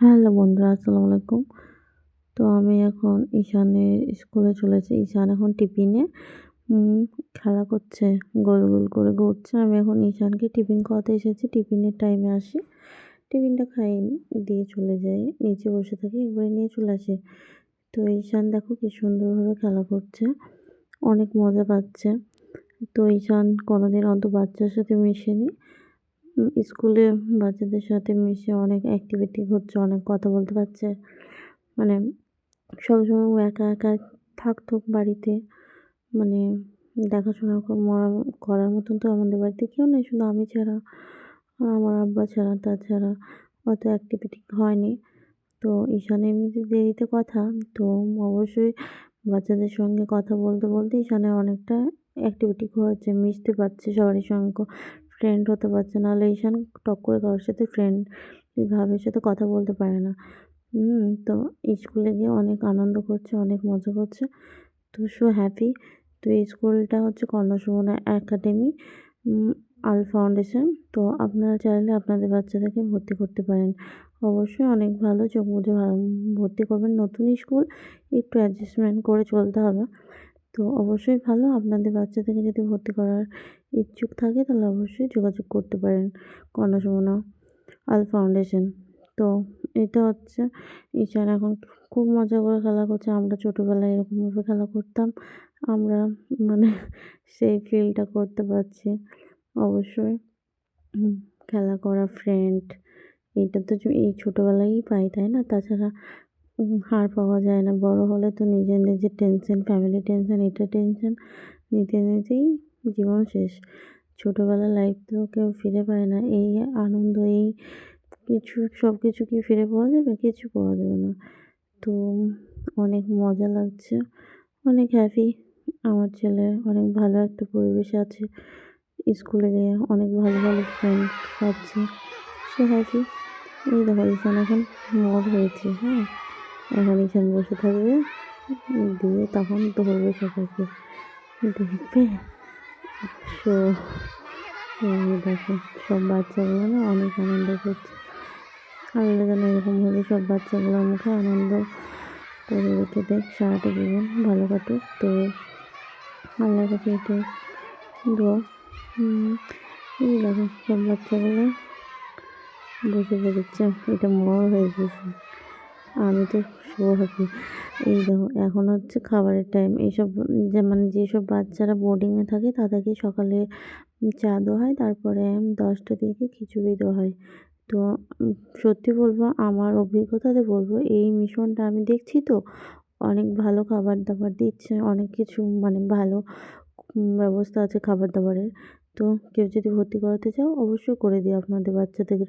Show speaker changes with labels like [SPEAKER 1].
[SPEAKER 1] Hello বন্ধুরা, আসসালামু আলাইকুম। তো আমি এখন ঈশানের স্কুলে চলেছি ঈশান এখন টিফিনে খেলা করছে, গোল গোল করে ঘুরছে। আমি এখন ঈশানকে টিফিন খাওয়াতে এসেছি। টিফিনের টাইমে আসি। টিফিনটা খাই, দিয়ে চলে যাই। নিচে বসে থাকি, একবারে নিয়ে চলে আসি। তো ঈশান দেখো কি সুন্দরভাবে খেলা করছে। অনেক মজা পাচ্ছে। তো ঈশান কোনোদিন অত বাচ্চার সাথে মিশেনি। স্কুলে বাচ্চাদের সাথে মিশে অনেক অ্যাক্টিভিটি হচ্ছে, অনেক কথা বলতে পারছে। মানে সবসময় ও একা একা থাকতো বাড়িতে। মানে দেখাশোনা করার মতন তো আমাদের বাড়িতে কেউ নেই, শুধু আমি ছাড়া, আমার আব্বা ছাড়া তাছাড়া অত অ্যাক্টিভিটি হয়নি। তো ঈশান এমনিতে দেরিতে কথা, তো অবশ্যই বাচ্চাদের সঙ্গে কথা বলতে বলতে ঈশানের অনেকটা অ্যাক্টিভিটি হয়েছে, মিশতে পারছে সবারই সঙ্গে ফ্রেন্ড হতে পারছে নাহলে ঈশান টক করে কারোর সাথে ফ্রেন্ডলিভাবে সাথে কথা বলতে পারে না। তো স্কুলে গিয়ে অনেক আনন্দ করছে, অনেক মজা করছে। তো সো হ্যাপি তো এই স্কুলটা হচ্ছে কর্ণসুমনা একাডেমি আল ফাউন্ডেশন তো আপনারা চাইলে আপনাদের বাচ্চাদেরকে ভর্তি করতে পারেন। অবশ্যই অনেক ভালো, চোখ বুঝে ভর্তি করবেন। নতুন স্কুল একটু অ্যাডজাস্টমেন্ট করে চলতে হবে। তো অবশ্যই ভালো। আপনাদের বাচ্চাদেরকে যদি ভর্তি করার ইচ্ছুক থাকে, তাহলে অবশ্যই যোগাযোগ করতে পারেন কর্ণসুমনা আল ফাউন্ডেশন। তো এটা হচ্ছে ঈশান এখন খুব মজা করে খেলা করছে। আমরা ছোটোবেলায় এরকমভাবে খেলা করতাম। আমরা মানে সেই ফিলটা করতে পারছি। অবশ্যই খেলা করা ফ্রেন্ড এটা তো এই ছোটোবেলায়ই পাই, তাই না? তাছাড়া হার পাওয়া যায় না। বড় হলে তো নিজের নিজের টেনশন ফ্যামিলি টেনশন এটা টেনশন নিতে নিতেই জীবন শেষ। ছোটোবেলার লাইফ তো কেউ ফিরে পায় না। এই আনন্দ, এই কিছু, সব কিছু কি ফিরে পাওয়া যাবে? কিছু পাওয়া যাবে না। তো অনেক মজা লাগছে, অনেক হ্যাপি আমার ছেলে অনেক ভালো একটা পরিবেশে আছে। স্কুলে গিয়ে অনেক ভালো ভালো ফ্রেন্ড পাচ্ছে। সে হ্যাপি এই দেখো ঈশান এখন মর হয়েছে হ্যাঁ? এখন ঈশান বসে থাকবে। দিয়ে তখন ধরবে সবাইকে। দেখবে? সো দেখো, সব বাচ্চাগুলো না অনেক আনন্দ করছে। আল্লাহ যেন এরকম এরকমভাবে সব বাচ্চাগুলোর মুখে আনন্দ করে রেখে দেখ সারাটা জীবন ভালো কাটুক। তো, আল্লাহর কাছে এটাই দোয়া। এই দেখো, সব বাচ্চাগুলো বসে পড়েছে। এটা মর হয়ে গেছে। আমি তো হ্যাপি এই দেখো, এখন হচ্ছে খাবারের টাইম এইসব যে মানে যেসব বাচ্চারা বোর্ডিংয়ে থাকে, তাদেরকে সকালে চা দেওয়া হয়, তারপরে দশটা দিকে খিচুড়ি দেওয়া হয়। তো সত্যি বলব, আমার অভিজ্ঞতাতে বলব, এই মিশনটা আমি দেখছি তো, অনেক ভালো খাবার দাবার দিচ্ছে, অনেক কিছু মানে ভালো ব্যবস্থা আছে খাবার দাবারের তো কেউ যদি ভর্তি করাতে চাও, অবশ্যই করে দিও আপনাদের বাচ্চাদের।